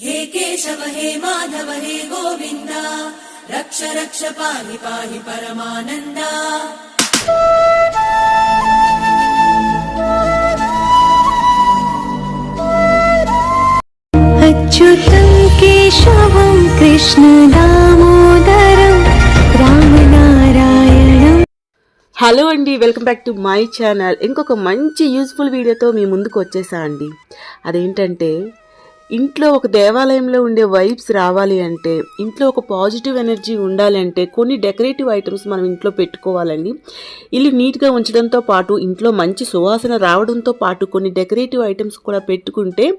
हे केशव हे माधव हे गोविन्द रक्ष रक्ष पाहि पाहि परमानन्दा अच्युतं केशवं कृष्णदामोदरं रामनारायणम् హలో అండి welcome back to my channel ఇంకొక మంచి యూస్ఫుల్ వీడియోతో మీ ముందుకు వచ్చేసా అండి అదేంటంటే ఇంట్లో ఒక దేవాలయంలో ఉండే వైబ్స్ రావాలి అంటే ఇంట్లో ఒక పాజిటివ్ ఎనర్జీ ఉండాలి అంటే కొన్ని డెకరేటివ్ ఐటమ్స్ మనం ఇంట్లో పెట్టుకోవాలండి. ఇల్లు నీట్గా ఉంచడంతో పాటు ఇంట్లో మంచి సువాసన రావడంతో పాటు కొన్ని డెకరేటివ్ ఐటమ్స్ కూడా పెట్టుకుంటే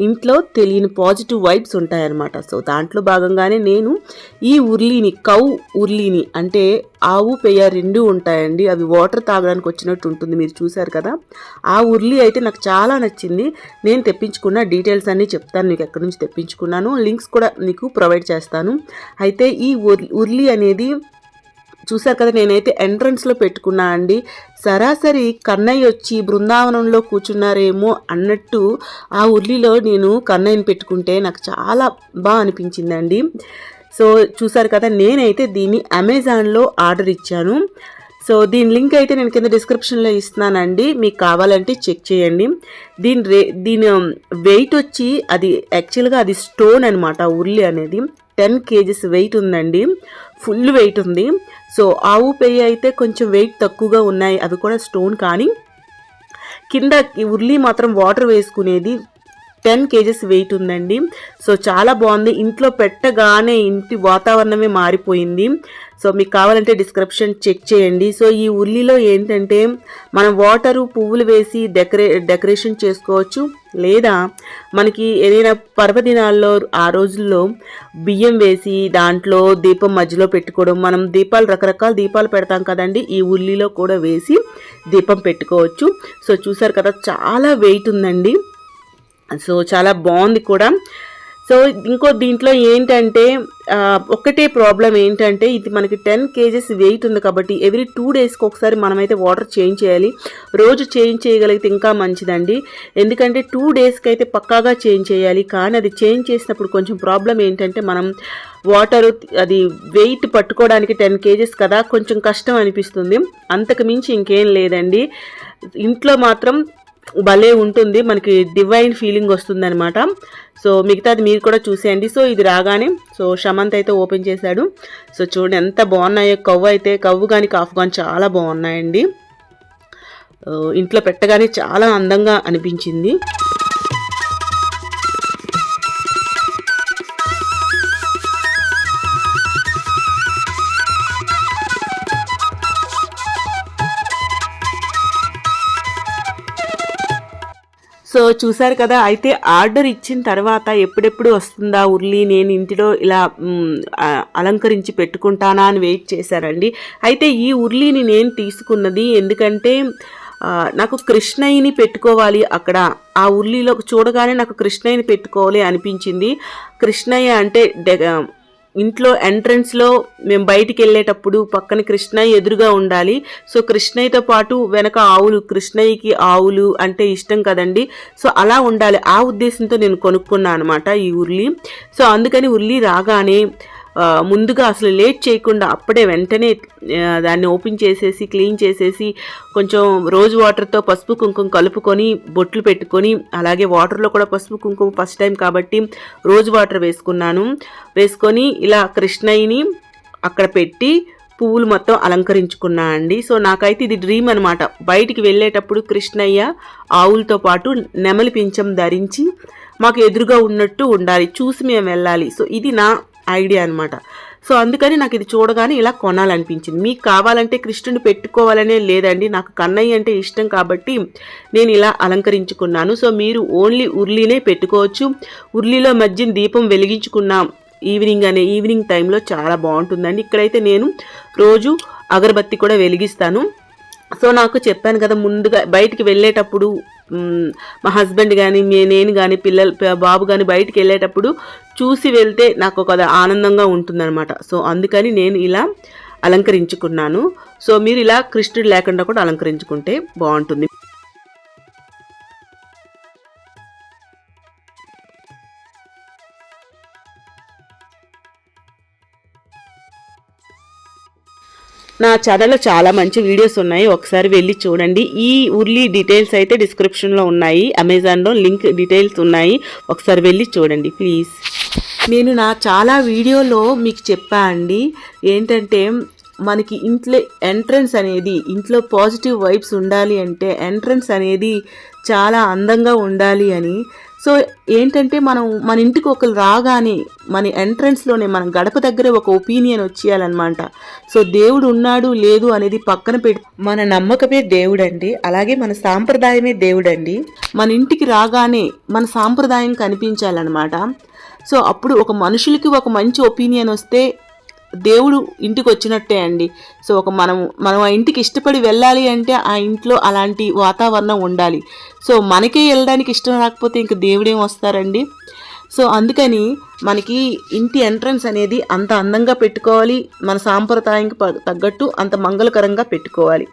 ఇంట్లో తెలియని పాజిటివ్ వైబ్స్ ఉంటాయన్నమాట. సో దాంట్లో భాగంగానే నేను ఈ ఉర్లీని కౌ ఉర్లీని అంటే ఆవు పెయ్య రెండు ఉంటాయండి. అవి వాటర్ తాగడానికి వచ్చినట్టు ఉంటుంది. మీరు చూశారు కదా? ఆ ఉర్లీ అయితే నాకు చాలా నచ్చింది. నేను తెప్పించుకున్న డీటెయిల్స్ అన్నీ చెప్తాను. మీకు ఎక్కడి నుంచి తెప్పించుకున్నాను లింక్స్ కూడా నీకు ప్రొవైడ్ చేస్తాను. అయితే ఈ ఉర్లీ అనేది చూసారు కదా నేనైతే ఎంట్రన్స్లో పెట్టుకున్నా అండి. సరాసరి కన్నయ్య వచ్చి బృందావనంలో కూర్చున్నారేమో అన్నట్టు ఆ ఉర్లీలో నేను కన్నయ్యని పెట్టుకుంటే నాకు చాలా బాగా అనిపించిందండి. సో చూసారు కదా నేనైతే దీన్ని అమెజాన్లో ఆర్డర్ ఇచ్చాను. సో దీని లింక్ అయితే నేను కింద డిస్క్రిప్షన్లో ఇస్తున్నానండి. మీకు కావాలంటే చెక్ చేయండి. దీని రే దీని um, వెయిట్ వచ్చి అది యాక్చువల్గా అది స్టోన్ అనమాట ఉర్లి అనేది. టెన్ కేజీస్ వెయిట్ ఉందండి. ఫుల్ వెయిట్ ఉంది. సో ఆవు పెయ్యి అయితే కొంచెం వెయిట్ తక్కువగా ఉన్నాయి. అవి కూడా స్టోన్ కానీ కింద ఈ ఉర్లి మాత్రం వాటర్ వేసుకునేది టెన్ కేజెస్ వెయిట్ ఉందండి. సో చాలా బాగుంది. ఇంట్లో పెట్టగానే ఇంటి వాతావరణమే మారిపోయింది. సో మీకు కావాలంటే డిస్క్రిప్షన్ చెక్ చేయండి. సో ఈ ఉల్లిలో ఏంటంటే మనం వాటరు పువ్వులు వేసి డెకరే డెకరేషన్ చేసుకోవచ్చు. లేదా మనకి ఏదైనా పర్వదినాల్లో ఆ రోజుల్లో బియ్యం వేసి దాంట్లో దీపం మధ్యలో పెట్టుకోవడం. మనం దీపాలు రకరకాల దీపాలు పెడతాం కదండి. ఈ ఉల్లిలో కూడా వేసి దీపం పెట్టుకోవచ్చు. సో చూసారు కదా చాలా వెయిట్ ఉందండి. సో చాలా బాగుంది కూడా. సో ఇంకో దీంట్లో ఏంటంటే ఒకటే ప్రాబ్లం ఏంటంటే ఇది మనకి టెన్ కేజెస్ వెయిట్ ఉంది కాబట్టి ఎవ్రీ టూ డేస్కి ఒకసారి మనమైతే వాటర్ చేంజ్ చేయాలి. రోజు చేంజ్ చేయగలిగితే ఇంకా మంచిదండి. ఎందుకంటే టూ డేస్కి అయితే పక్కాగా చేంజ్ చేయాలి. కానీ అది చేంజ్ చేసినప్పుడు కొంచెం ప్రాబ్లం ఏంటంటే మనం వాటర్ అది వెయిట్ పట్టుకోవడానికి టెన్ కేజెస్ కదా కొంచెం కష్టం అనిపిస్తుంది. అంతకు మించి ఇంకేం లేదండి. ఇంట్లో మాత్రం భలే ఉంటుంది. మనకి డివైన్ ఫీలింగ్ వస్తుంది అనమాట సో మిగతాది మీరు కూడా చూసేయండి. సో ఇది రాగానే సో షమంత్ అయితే ఓపెన్ చేశాడు. సో చూడండి ఎంత బాగున్నాయో. కవ్వు అయితే కవ్వు కానీ కాఫ్ కానీ చాలా బాగున్నాయండి. ఇంట్లో పెట్టగానే చాలా అందంగా అనిపించింది. సో చూసారు కదా అయితే ఆర్డర్ ఇచ్చిన తర్వాత ఎప్పుడెప్పుడు వస్తుందా ఉర్లి? నేను ఇంటిలో ఇలా అలంకరించి పెట్టుకుంటానా అని వెయిట్ చేశారండి. అయితే ఈ ఉర్లీని నేను తీసుకున్నది ఎందుకంటే నాకు కృష్ణయ్యని పెట్టుకోవాలి అక్కడ. ఆ ఉర్లీలో చూడగానే నాకు కృష్ణయ్యని పెట్టుకోవాలి అనిపించింది. కృష్ణయ్య అంటే డె- ఇంట్లో ఎంట్రన్స్లో మేము బయటికి వెళ్ళేటప్పుడు పక్కన కృష్ణయ్య ఎదురుగా ఉండాలి. సో కృష్ణయ్యతో పాటు వెనక ఆవులు కృష్ణయ్యకి ఆవులు అంటే ఇష్టం కదండి. సో అలా ఉండాలి. ఆ ఉద్దేశంతో నేను కొనుక్కున్నాను అనమాట ఈ ఉర్లి. సో అందుకని ఉర్లి రాగానే ముందుగా అసలు లేట్ చేయకుండా అప్పుడే వెంటనే దాన్ని ఓపెన్ చేసేసి క్లీన్ చేసేసి కొంచెం రోజు వాటర్తో పసుపు కుంకుమ కలుపుకొని బొట్లు పెట్టుకొని అలాగే వాటర్లో కూడా పసుపు కుంకుమ ఫస్ట్ టైం కాబట్టి రోజు వాటర్ వేసుకున్నాను. వేసుకొని ఇలా కృష్ణయ్యని అక్కడ పెట్టి పువ్వులు మొత్తం అలంకరించుకున్నా అండి. సో నాకైతే ఇది డ్రీమ్ అనమాట బయటికి వెళ్ళేటప్పుడు కృష్ణయ్య ఆవులతో పాటు నెమలి పింఛం ధరించి మాకు ఎదురుగా ఉన్నట్టు ఉండాలి. చూసి మేము వెళ్ళాలి. సో ఇది నా ఐడియా అనమాట సో అందుకని నాకు ఇది చూడగానే ఇలా కొనాలనిపించింది. మీకు కావాలంటే కృష్ణుని పెట్టుకోవాలనే లేదండి. నాకు కన్నయ్య అంటే ఇష్టం కాబట్టి నేను ఇలా అలంకరించుకున్నాను. సో మీరు ఓన్లీ ఉర్లీనే పెట్టుకోవచ్చు. ఉర్లీలో మధ్య దీపం వెలిగించుకున్నాం ఈవినింగ్ అనే ఈవినింగ్ టైంలో చాలా బాగుంటుందండి. ఇక్కడైతే నేను రోజు అగరబత్తి కూడా వెలిగిస్తాను. సో నాకు చెప్పాను కదా ముందుగా బయటికి వెళ్ళేటప్పుడు మా హస్బెండ్ కానీ నేను కానీ పిల్లలు బాబు కానీ బయటికి వెళ్ళేటప్పుడు చూసి వెళ్తే నాకు ఒక ఆనందంగా ఉంటుందన్నమాట. సో అందుకని నేను ఇలా అలంకరించుకున్నాను. సో మీరు ఇలా కృష్ణుడు లేకుండా కూడా అలంకరించుకుంటే బాగుంటుంది. నా ఛానల్లో చాలా మంచి వీడియోస్ ఉన్నాయి. ఒకసారి వెళ్ళి చూడండి. ఈ ఉర్లీ డీటెయిల్స్ అయితే డిస్క్రిప్షన్లో ఉన్నాయి. అమెజాన్లో లింక్ డీటెయిల్స్ ఉన్నాయి. ఒకసారి వెళ్ళి చూడండి ప్లీజ్ నేను నా చాలా వీడియోలో మీకు చెప్పా అండి. ఏంటంటే మనకి ఇంట్లో ఎంట్రన్స్ అనేది ఇంట్లో పాజిటివ్ వైబ్స్ ఉండాలి అంటే ఎంట్రన్స్ అనేది చాలా అందంగా ఉండాలి అని. సో ఏంటంటే మనం మన ఇంటికి ఒకరు రాగానే మన ఎంట్రన్స్లోనే మన గడప దగ్గర ఒక ఒపీనియన్ వచ్చేయాలన్నమాట. సో దేవుడు ఉన్నాడు లేదు అనేది పక్కన పెట్టి మన నమ్మకమే దేవుడండి. అలాగే మన సాంప్రదాయమే దేవుడండి. మన ఇంటికి రాగానే మన సాంప్రదాయం కనిపించాలన్నమాట. సో అప్పుడు ఒక మనుషులకి ఒక మంచి ఒపీనియన్ వస్తే దేవుడు ఇంటికి వచ్చినట్టే అండి. సో ఒక మనం మనం ఆ ఇంటికి ఇష్టపడి వెళ్ళాలి అంటే ఆ ఇంట్లో అలాంటి వాతావరణం ఉండాలి. సో మనకే వెళ్ళడానికి ఇష్టం రాకపోతే ఇంక దేవుడేం వస్తారండి? సో అందుకని మనకి ఇంటి ఎంట్రన్స్ అనేది అంత అందంగా పెట్టుకోవాలి మన సాంప్రదాయానికి తగ్గట్టు అంత మంగళకరంగా పెట్టుకోవాలి.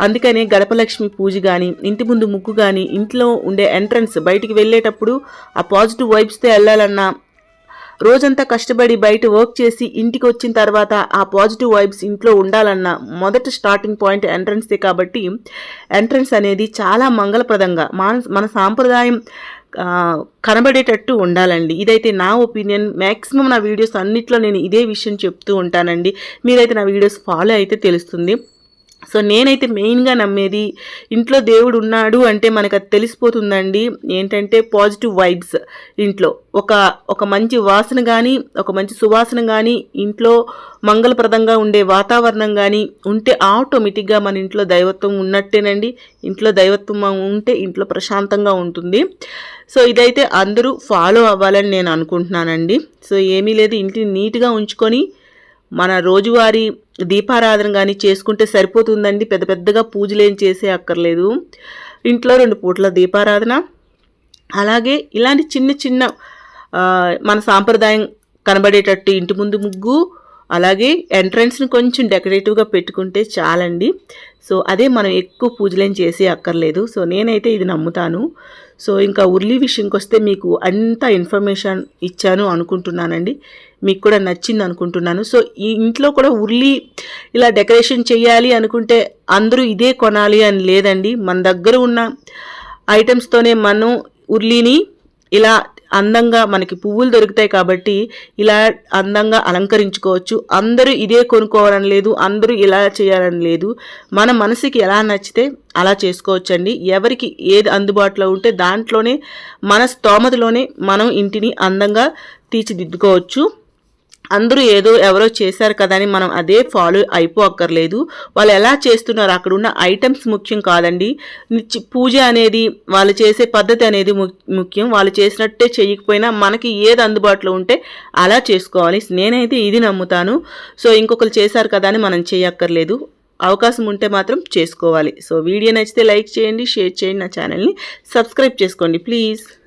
అందుకనే గడపలక్ష్మి పూజ కానీ ఇంటి ముందు ముగ్గు కానీ ఇంట్లో ఉండే ఎంట్రన్స్ బయటికి వెళ్ళేటప్పుడు ఆ పాజిటివ్ వైబ్స్తో వెళ్ళాలన్నా రోజంతా కష్టపడి బయట వర్క్ చేసి ఇంటికి వచ్చిన తర్వాత ఆ పాజిటివ్ వైబ్స్ ఇంట్లో ఉండాలన్న మొదటి స్టార్టింగ్ పాయింట్ ఎంట్రన్సే కాబట్టి ఎంట్రన్స్ అనేది చాలా మంగళప్రదంగా మన మన సాంప్రదాయం కనబడేటట్టు ఉండాలండి. ఇదైతే నా ఒపీనియన్. మ్యాక్సిమం నా వీడియోస్ అన్నిట్లో నేను ఇదే విషయం చెప్తూ ఉంటానండి. మీరైతే నా వీడియోస్ ఫాలో అయితే తెలుస్తుంది. సో నేనైతే మెయిన్గా నమ్మేది ఇంట్లో దేవుడు ఉన్నాడు అంటే మనకు అది తెలిసిపోతుందండి. ఏంటంటే పాజిటివ్ వైబ్స్ ఇంట్లో. ఒక ఒక మంచి వాసన కానీ ఒక మంచి సువాసన కానీ ఇంట్లో మంగళప్రదంగా ఉండే వాతావరణం కానీ ఉంటే ఆటోమేటిక్గా మన ఇంట్లో దైవత్వం ఉన్నట్టేనండి. ఇంట్లో దైవత్వం ఉంటే ఇంట్లో ప్రశాంతంగా ఉంటుంది. సో ఇదైతే అందరూ ఫాలో అవ్వాలని నేను అనుకుంటున్నానండి. సో ఏమీ లేదు ఇంటిని నీట్గా ఉంచుకొని మన రోజువారీ దీపారాధన కానీ చేసుకుంటే సరిపోతుందండి. పెద్ద పెద్దగా పూజలు ఏం చేసే అక్కర్లేదు. ఇంట్లో రెండు పూట్ల దీపారాధన. అలాగే ఇలాంటి చిన్న చిన్న మన సాంప్రదాయం కనబడేటట్టు ఇంటి ముందు ముగ్గు అలాగే ఎంట్రన్స్ని కొంచెం డెకరేటివ్గా పెట్టుకుంటే చాలండి. సో అదే మనం ఎక్కువ పూజలేం చేసే అక్కర్లేదు. సో నేనైతే ఇది నమ్ముతాను. సో ఇంకా ఉర్లీ విషయంకి వస్తే మీకు అంత ఇన్ఫర్మేషన్ ఇచ్చాను అనుకుంటున్నానండి. మీకు కూడా నచ్చింది అనుకుంటున్నాను. సో ఈ ఇంట్లో కూడా ఉర్లీ ఇలా డెకరేషన్ చేయాలి అనుకుంటే అందరూ ఇదే కొనాలి అని లేదండి. మన దగ్గర ఉన్న ఐటమ్స్తోనే మనం ఉర్లీని ఇలా అందంగా మనకి పువ్వులు దొరుకుతాయి కాబట్టి ఇలా అందంగా అలంకరించుకోవచ్చు. అందరూ ఇదే కొనుక్కోవాలని లేదు అందరూ ఇలా చేయాలని లేదు. మన మనసుకి ఎలా నచ్చితే అలా చేసుకోవచ్చండి. ఎవరికి ఏది అందుబాటులో ఉంటే దాంట్లోనే మన స్తోమతలోనే మనం ఇంటిని అందంగా తీర్చిదిద్దుకోవచ్చు. అందరూ ఏదో ఎవరో చేశారు కదా అని మనం అదే ఫాలో అయిపోక్కర్లేదు. వాళ్ళు ఎలా చేస్తున్నారు? అక్కడ ఉన్న ఐటమ్స్ ముఖ్యం కాదండి. పూజ అనేది వాళ్ళు చేసే పద్ధతి అనేది ము- ముఖ్యం. వాళ్ళు చేసినట్టే చేయకపోయినా మనకి ఏది అందుబాటులో ఉంటే అలా చేసుకోవాలి. నేనైతే ఇది నమ్ముతాను. సో ఇంకొకరు చేశారు కదా అని మనం చేయక్కర్లేదు. అవకాశం ఉంటే మాత్రం చేసుకోవాలి. సో వీడియో నచ్చితే లైక్ చేయండి షేర్ చేయండి నా ఛానల్ని. సబ్స్క్రైబ్ చేసుకోండి ప్లీజ్.